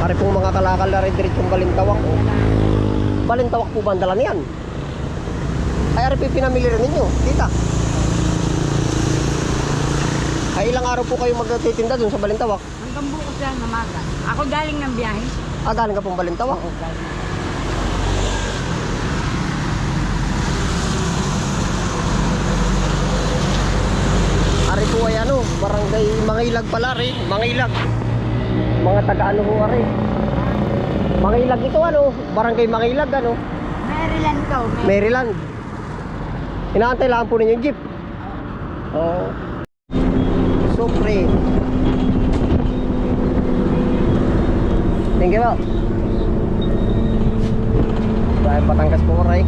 Pare po mga kalakal na rin diretsong balintawak. Oh. Balintawak po ba ang dala niyan? Ay, ari po pinamili rin ninyo. Tita. Ay, ilang araw po kayo magtitinda dun sa balintawak? Hanggang bukas lang na maga. Ako galing ng biyahe. Ah, galing ka pong balintawak? Oo, galing. Ari po ay ano, barangay Mangilag pala rin. Mangilag. Mga taga ano ho ari. Mangilag ito ano, barangay Mangilag ano, Maryland ka, oh, Maryland. Maryland. Inaantay lang po ninyo yung jeep. Oo. Supre. Thank you po. Dahil Batangas po rin.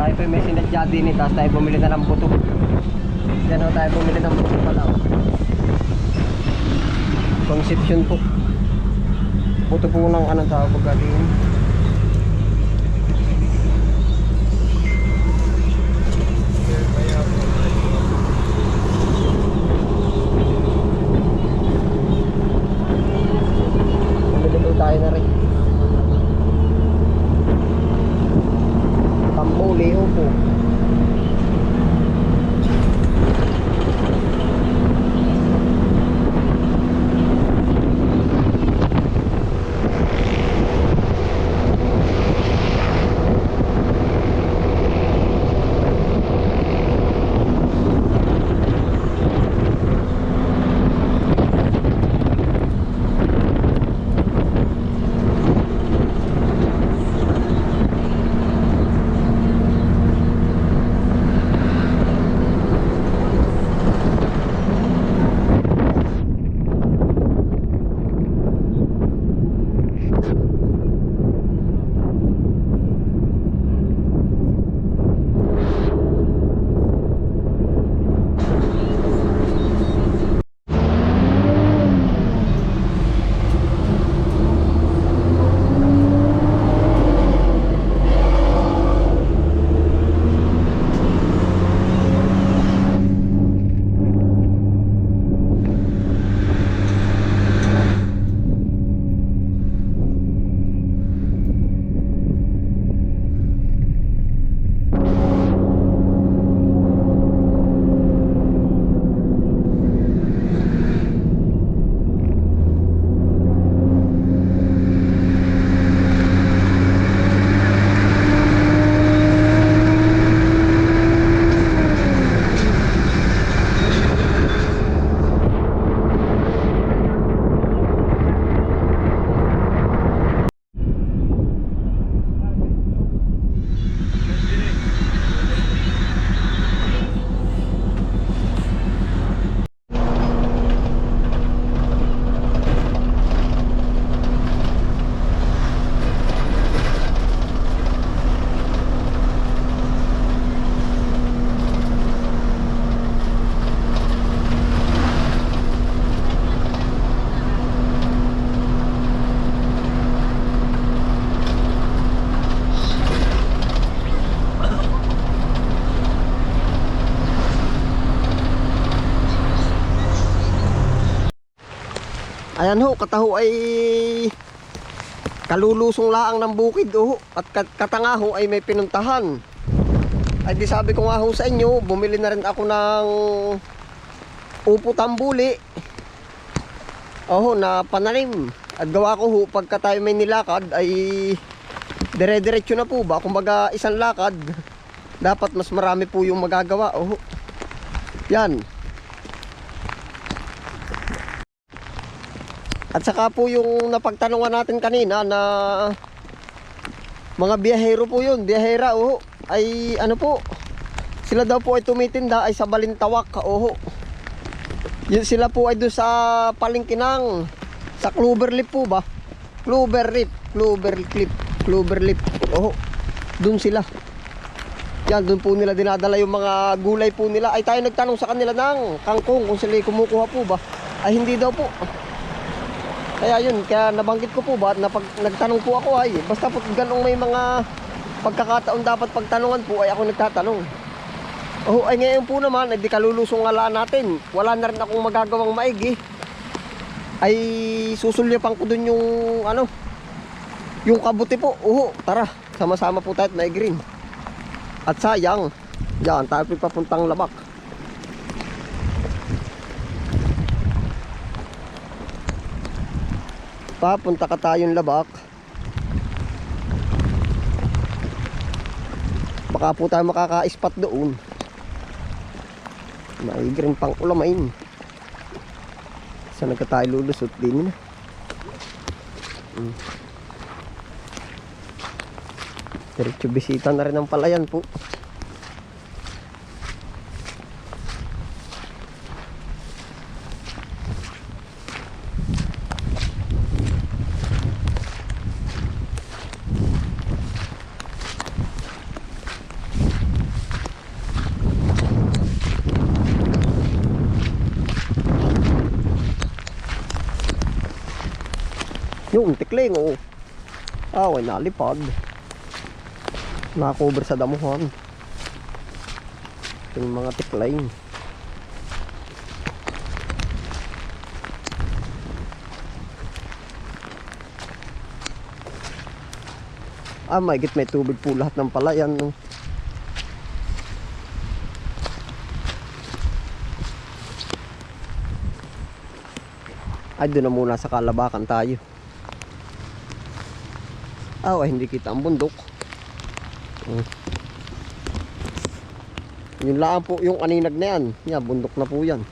Tayo po eh, tapos tayo bumili na ng buto. Yan o, tayo bumili ng buto pala. Conception po. Buto po ng anong tawag po tayo na rin. Tambuli upo. Ayan ho, kataho ay kalulusong laang ng bukid ho at kat- katanga ho ay may pinuntahan. Ay di sabi ko nga ho sa inyo, bumili na rin ako ng upo tambuli. Oho, na pananim. At gawa ko ho, pagka tayo may nilakad ay dire-diretso na po ba? Kumbaga isang lakad, dapat mas marami po yung magagawa. Oho. Yan. At saka po yung napagtanungan natin kanina na mga biyahero po yun, biyahera, oho, ay ano po, sila daw po ay tumitinda ay sa Balintawak, oho. Yun sila po ay doon sa Palingkinang, sa Cloverleaf po ba? Cloverleaf, Cloverleaf, Cloverleaf, oho. Doon sila. Yan, doon po nila dinadala yung mga gulay po nila. Ay tayo nagtanong sa kanila ng kangkong kung sila kumukuha po ba. Ay hindi daw po. Kaya yun, kaya nabanggit ko po ba na pag nagtanong po ako ay basta pag ganong may mga pagkakataon dapat pagtanungan po ay ako nagtatanong. Oh, ay ngayon po naman, ay di kalulusong ngala natin. Wala na rin akong magagawang maigi. Ay susulyapan ko dun yung ano, yung kabuti po. Uho, tara, sama-sama po tayo at rin. At sayang, yan, tayo papuntang labak. Papunta ka tayong labak. Baka po tayo makaka-spot doon. Maigi rin pang ulamain. Saan ka tayo lulusot din na? Hmm. Diretso bisita na rin ang palayan po. Yung tikling oh. Ah, way nalipad. Nakakover sa damuhan. Ito yung mga tikling. Ah, may git may tubig po lahat ng palayan. No? Ay, doon na muna sa kalabakan tayo. Ah, hindi kita ang bundok. Hmm. Yun lang po yung aninag na yan. Yan, bundok na po yan.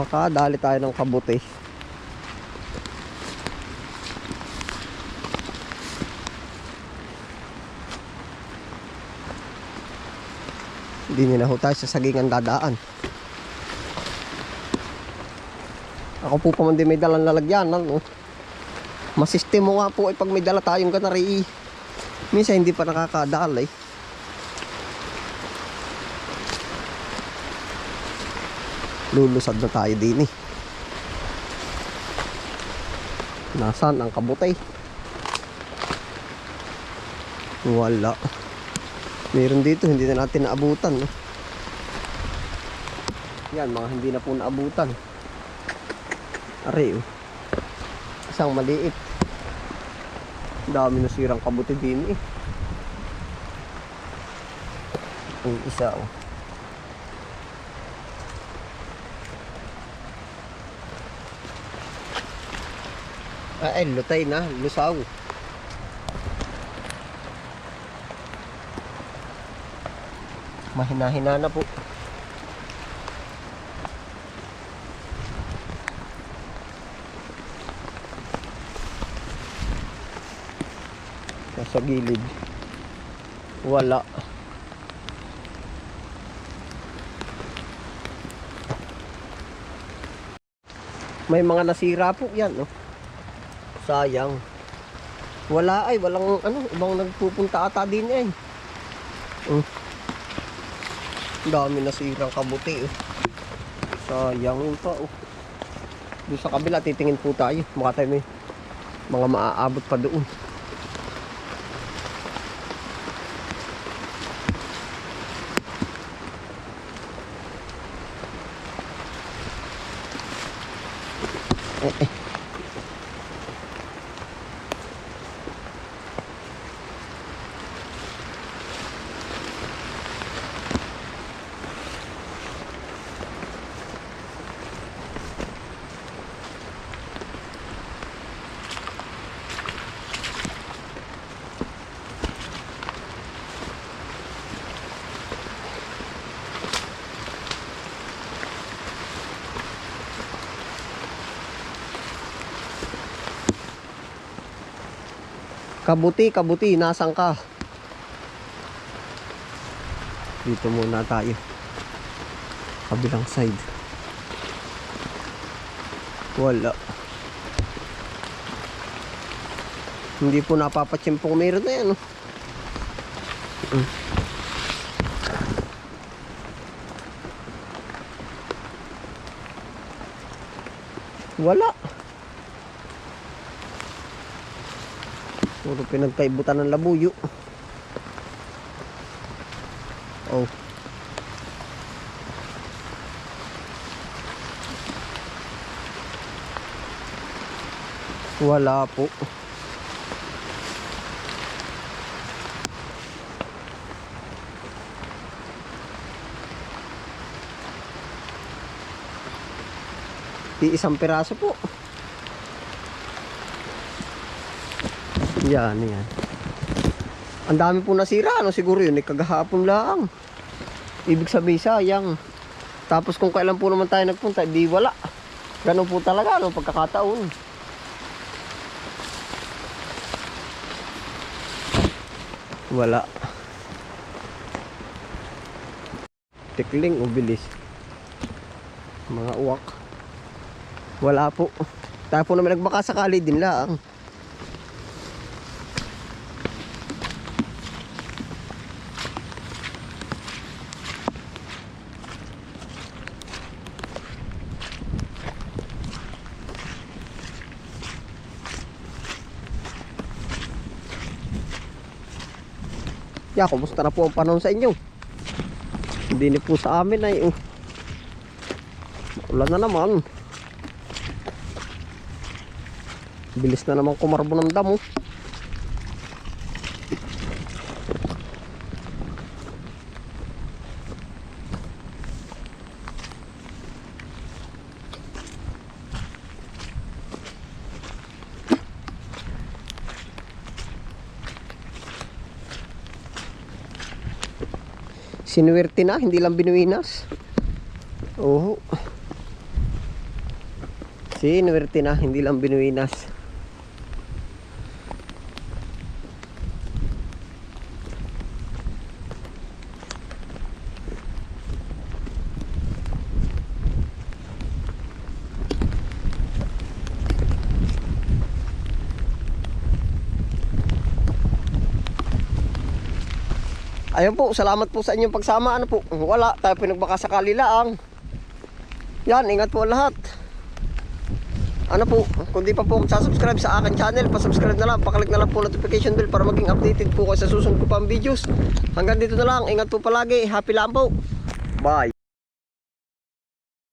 Makadali tayo ng kabuti. Hindi na ho tayo sa sagingan dadaan. Ako po pa man din may dalang lalagyanan. No? Masistem mo nga po ay pag may dala tayong ganari. Minsan hindi pa nakakadalay. Lulusad na tayo din eh. Nasaan ang kabutay? Wala. Meron dito, hindi na natin naabutan. No? Yan, mga hindi na po naabutan. Are, oh. Isang maliit. Dami na sirang kabuti din eh. Yung isa, oh. Ay, lutay na, lusaw. Mahina-hina na po. Nasa gilid. Wala. May mga nasira po yan, no? Sayang. Wala ay, walang ano, ibang nagpupunta ata din eh. Mm. Dami na sirang kabuti eh. Sayang pa oh. Doon sa kabila titingin po tayo. Maka tayo may mga maaabot pa doon. Eh, eh. Kabuti, kabuti, nasan ka? Dito muna tayo. Kabilang side. Wala. Hindi po napapatsimpong meron na yan. oh. Mm. Wala. Puro pinagkaibutan ng labuyo. Oh. Wala po. Di isang piraso po. Yan, yan. Ang dami po nasira, ano siguro yun, eh, kagahapon lang. Ibig sabihin sayang. Tapos kung kailan po naman tayo nagpunta, di wala. Ganun po talaga, no, pagkakataon. Wala. Tikling o bilis. Mga uwak. Wala po. Tayo po naman nagbaka sakali din lang. Ya, kumusta na po ang panahon sa inyo? Hindi na po sa amin ay uh, ulan na naman. Bilis na naman kumarbo ng damo. Sinuwerte na, hindi lang binuinas. Oo. Sinuwerte na, hindi lang binuinas. Ayun po, salamat po sa inyong pagsama. Ano po, wala, tayo pinagbakasakali lang. Yan, ingat po lahat. Ano po, kung di pa po subscribe sa akin channel, pa-subscribe na lang, pakalik na lang po notification bell para maging updated po kayo sa susunod ko pang videos. Hanggang dito na lang, ingat po palagi, happy lang po. Bye.